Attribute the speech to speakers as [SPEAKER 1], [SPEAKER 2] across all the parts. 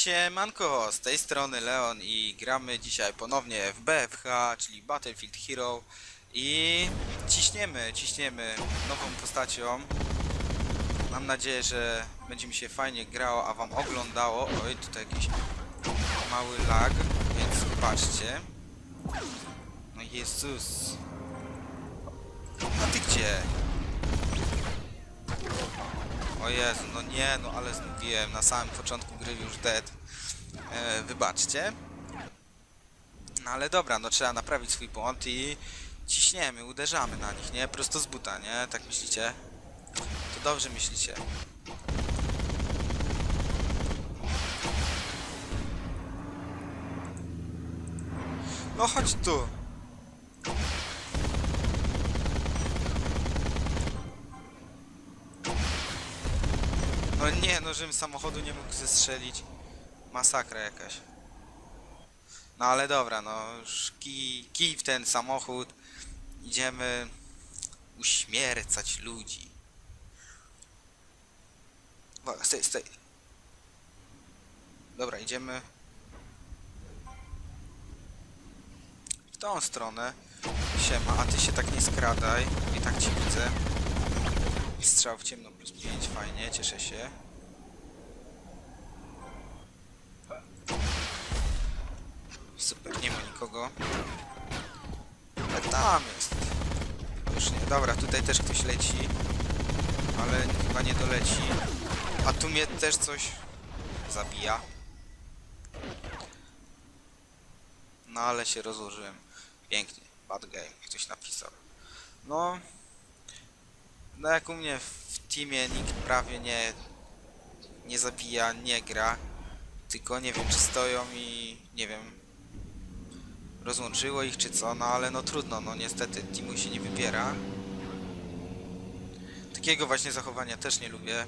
[SPEAKER 1] Siemanko, z tej strony Leon i gramy dzisiaj ponownie w BFH, czyli Battlefield Hero i ciśniemy, ciśniemy nową postacią. Mam nadzieję, że będzie mi się fajnie grało, a wam oglądało. Oj, tutaj jakiś mały lag, więc wybaczcie. No Jezus. A ty gdzie? O Jezu, no nie, no ale zmówiłem na samym początku gry już dead. E, wybaczcie. No ale dobra, no trzeba naprawić swój błąd i ciśniemy, uderzamy na nich, nie? Prosto z buta, nie? Tak myślicie? To dobrze myślicie. No chodź tu. No nie, no żebym samochodu nie mógł zestrzelić. Masakra jakaś. No ale dobra, no już kij, kij w ten samochód. Idziemy uśmiercać ludzi. Uwaga, stej, stej. Dobra, idziemy w tą stronę. Siema, a ty się tak nie skradaj. I tak ci widzę. Strzał w ciemno plus 5, fajnie, cieszę się. Super, nie ma nikogo. Ale tam jest. Już nie, dobra, tutaj też ktoś leci. Ale chyba nie doleci. A tu mnie też coś zabija. No ale się rozłożyłem. Pięknie. Bad game, ktoś napisał. No, no jak u mnie w teamie nikt prawie nie nie zabija, nie gra. Tylko nie wiem czy stoją i nie wiem rozłączyło ich czy co, no ale no trudno, no niestety teamu się nie wybiera. Takiego właśnie zachowania też nie lubię.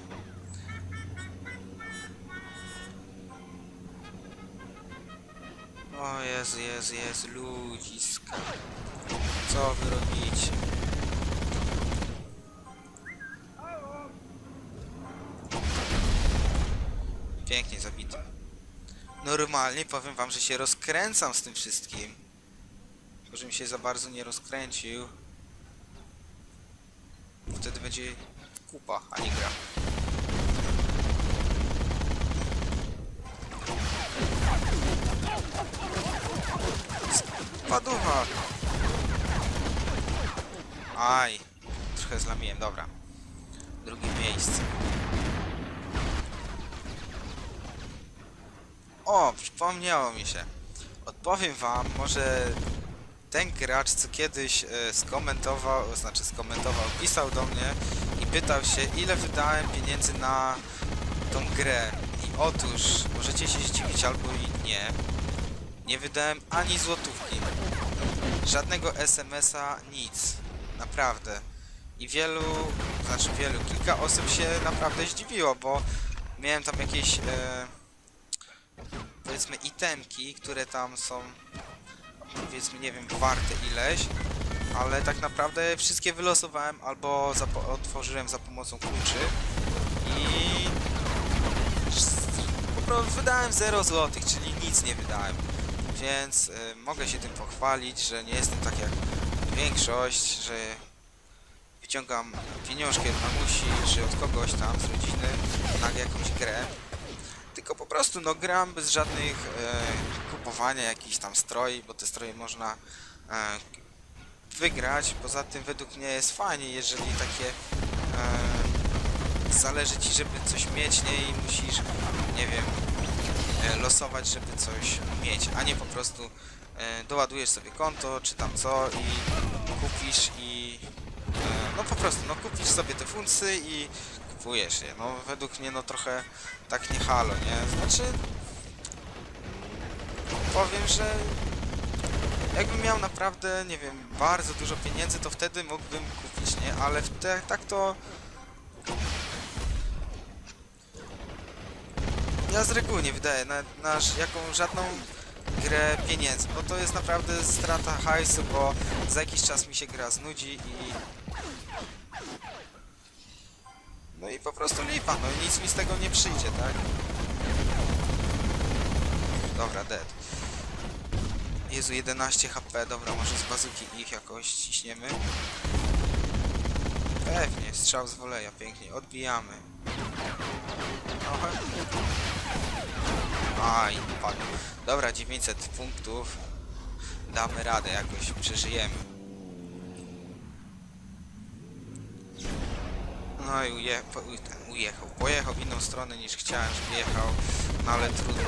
[SPEAKER 1] O Jezu, Jezu, Jezu, ludziska. Co wy robicie? Normalnie powiem wam, że się rozkręcam z tym wszystkim. Tylko, żebym się za bardzo nie rozkręcił. Wtedy będzie kupa, a nie gra. Spaducha! Aj, trochę zlamiłem, dobra. Drugie miejsce. O, przypomniało mi się. Odpowiem wam, może ten gracz, co kiedyś e, skomentował, znaczy skomentował, pisał do mnie i pytał się, ile wydałem pieniędzy na tą grę. I otóż, możecie się zdziwić albo i nie, nie wydałem ani złotówki. Żadnego SMS-a, nic. Naprawdę. I wielu, znaczy wielu, kilka osób się naprawdę zdziwiło, bo miałem tam jakieś... E, powiedzmy itemki, które tam są powiedzmy nie wiem warte ileś, ale tak naprawdę wszystkie wylosowałem albo otworzyłem za pomocą kluczy i po prostu wydałem 0 złotych, czyli nic nie wydałem. Więc y, mogę się tym pochwalić, że nie jestem tak jak większość, że wyciągam pieniążki od mamusi, czy od kogoś tam z rodziny na jakąś grę tylko po prostu no gram bez żadnych e, kupowania jakichś tam stroi, bo te stroje można e, wygrać. Poza tym według mnie jest fajnie, jeżeli takie e, zależy ci, żeby coś mieć, nie i musisz, nie wiem, e, losować, żeby coś mieć, a nie po prostu e, doładujesz sobie konto, czy tam co i kupisz i e, no po prostu, no kupisz sobie te funksy i kupujesz je. No według mnie no trochę tak nie halo, nie? Znaczy powiem, że jakbym miał naprawdę, nie wiem, bardzo dużo pieniędzy, to wtedy mógłbym kupić, nie? Ale te, tak to ja z reguły nie wydaję na, na jaką żadną grę pieniędzy, bo to jest naprawdę strata hajsu, bo za jakiś czas mi się gra znudzi i no i po prostu lipa, no i nic mi z tego nie przyjdzie, tak? Dobra, dead. Jezu, 11 HP, dobra, może z bazuki ich jakoś ciśniemy. Pewnie, strzał z woleja, pięknie, odbijamy. Trochę. Aj, padł. Dobra, 900 punktów. Damy radę, jakoś przeżyjemy. No i uje, po, ten, ujechał. Pojechał w inną stronę niż chciałem, żeby jechał, no ale trudno.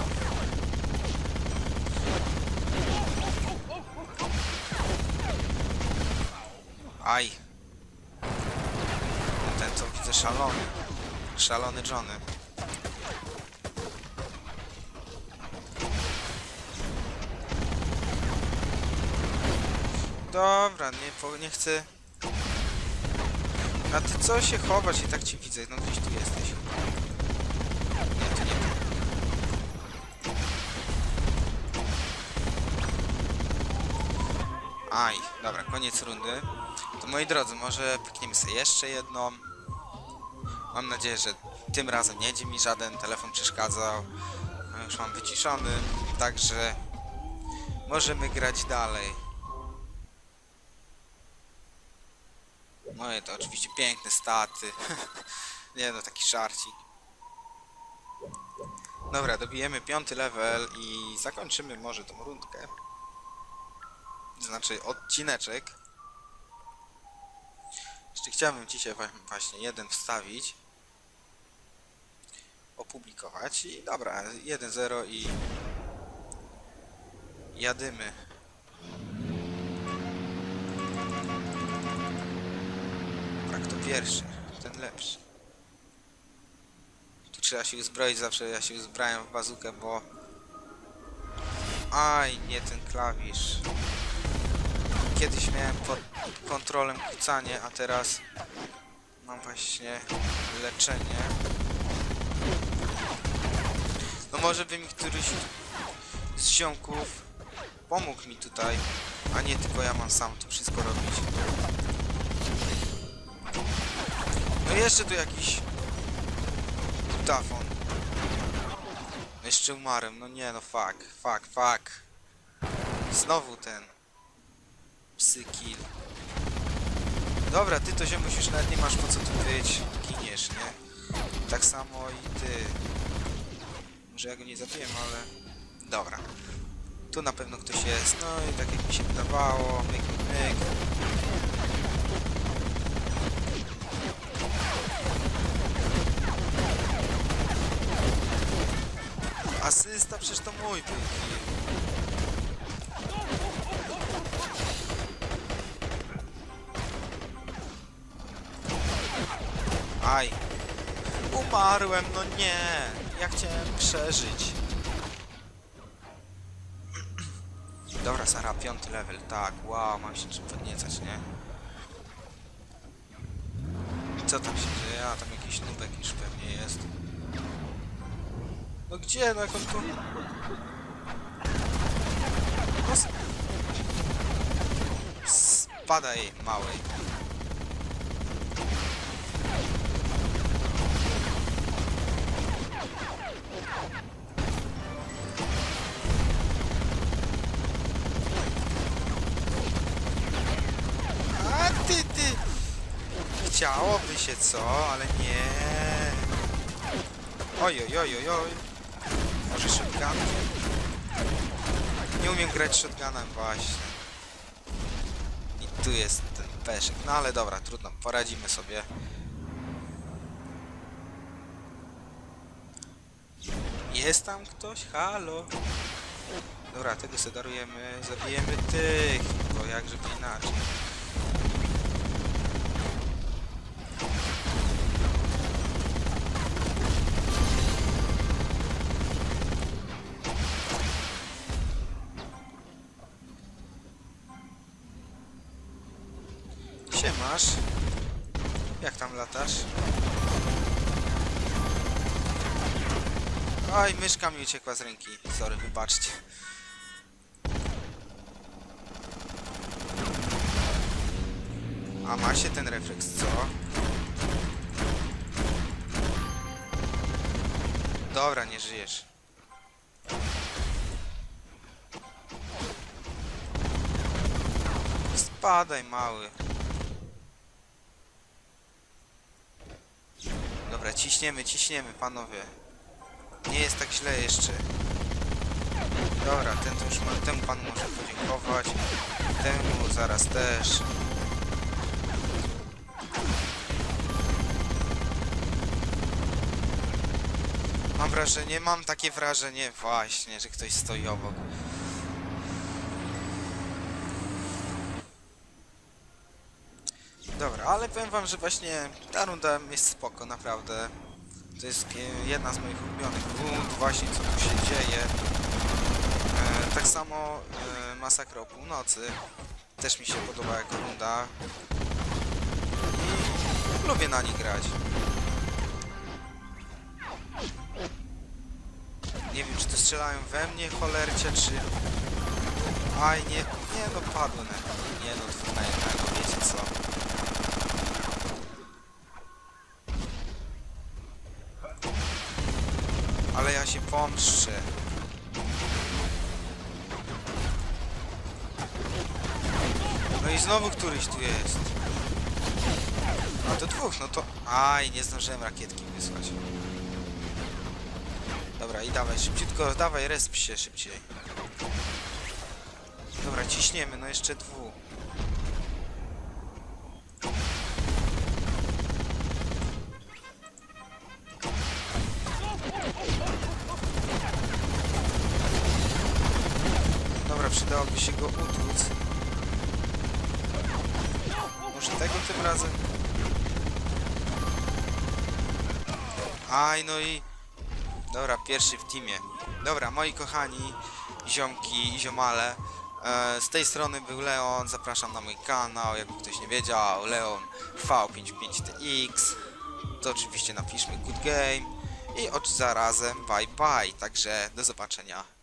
[SPEAKER 1] Aj. Ten to widzę szalony. Szalony Johnny. Dobra, nie, po, nie chcę. A ty co się chowasz i tak cię widzę? No gdzieś tu jesteś. Nie, to nie. Aj, dobra, koniec rundy. To moi drodzy, może pykniemy sobie jeszcze jedną. Mam nadzieję, że tym razem nie będzie mi żaden telefon przeszkadzał. Już mam wyciszony, także możemy grać dalej. Moje to oczywiście piękne staty. nie no, taki szarcik. Dobra, dobijemy piąty level i zakończymy może tą rundkę. Znaczy odcineczek. Jeszcze chciałbym dzisiaj właśnie jeden wstawić. Opublikować i dobra, 1-0 i jadymy. Tak, to pierwszy, ten lepszy. Tu trzeba się uzbroić, zawsze ja się uzbrałem w bazukę, bo... Aj, nie ten klawisz. Kiedyś miałem pod kontrolą kucanie, a teraz mam właśnie leczenie. No może by mi któryś z ziomków pomógł mi tutaj, a nie tylko ja mam sam to wszystko robić. No jeszcze tu jakiś tafon. Jeszcze umarłem, no nie no fuck, fuck, fuck. Znowu ten psy kill. Dobra, ty to ziomuś już nawet nie masz po co tu być. Giniesz, nie? Tak samo i ty. Może ja go nie zabiłem, ale... Dobra. Tu na pewno ktoś jest, no i tak jak mi się wydawało, myk, myk. Asysta, przecież to mój był. Aj. Umarłem, no nie. Ja chciałem przeżyć. Dobra, Sara, piąty level, tak. Wow, mam się czym podniecać, nie? Co tam się dzieje? A, tam jakiś nubek już pewnie jest. No gdzie? No jak on tu... No Spadaj, małej. Chciałoby się co, ale nie. Oj, oj, oj, oj, oj. Może shotgun? Nie umiem grać shotgunem właśnie. I tu jest ten peszek. No ale dobra, trudno, poradzimy sobie. Jest tam ktoś? Halo? Dobra, tego se darujemy. Zabijemy tych, bo jak żeby inaczej. Siemasz. Jak tam latasz? Oj, myszka mi uciekła z ręki. Sorry, wybaczcie. A ma się ten refleks, co? Dobra, nie żyjesz. Spadaj, mały. Dobra, ciśniemy, ciśniemy, panowie. Nie jest tak źle jeszcze. Dobra, ten to już ma, temu pan może podziękować. Temu zaraz też. Mam wrażenie, mam takie wrażenie właśnie, że ktoś stoi obok. Dobra, ale powiem wam, że właśnie ta runda jest spoko, naprawdę. To jest e, jedna z moich ulubionych rund, właśnie co tu się dzieje. E, tak samo e, Masakra o północy też mi się podoba jako runda. I lubię na nich grać. Nie wiem, czy to strzelają we mnie cholercie, czy... Aj, nie, nie no, padłem. Nie no, dwóch na jednego, wiecie co. Ale się pomszczę. No i znowu któryś tu jest. A to dwóch, no to... Aj, nie zdążyłem rakietki wysłać. Dobra, i dawaj szybciutko, dawaj, resp się szybciej. Dobra, ciśniemy, no jeszcze dwóch. Się go utłuc. Może tego tym razem? Aj, no i... Dobra, pierwszy w teamie. Dobra, moi kochani ziomki i ziomale, e, z tej strony był Leon, zapraszam na mój kanał, jakby ktoś nie wiedział, Leon V55TX, to oczywiście napiszmy good game i od zarazem bye bye, także do zobaczenia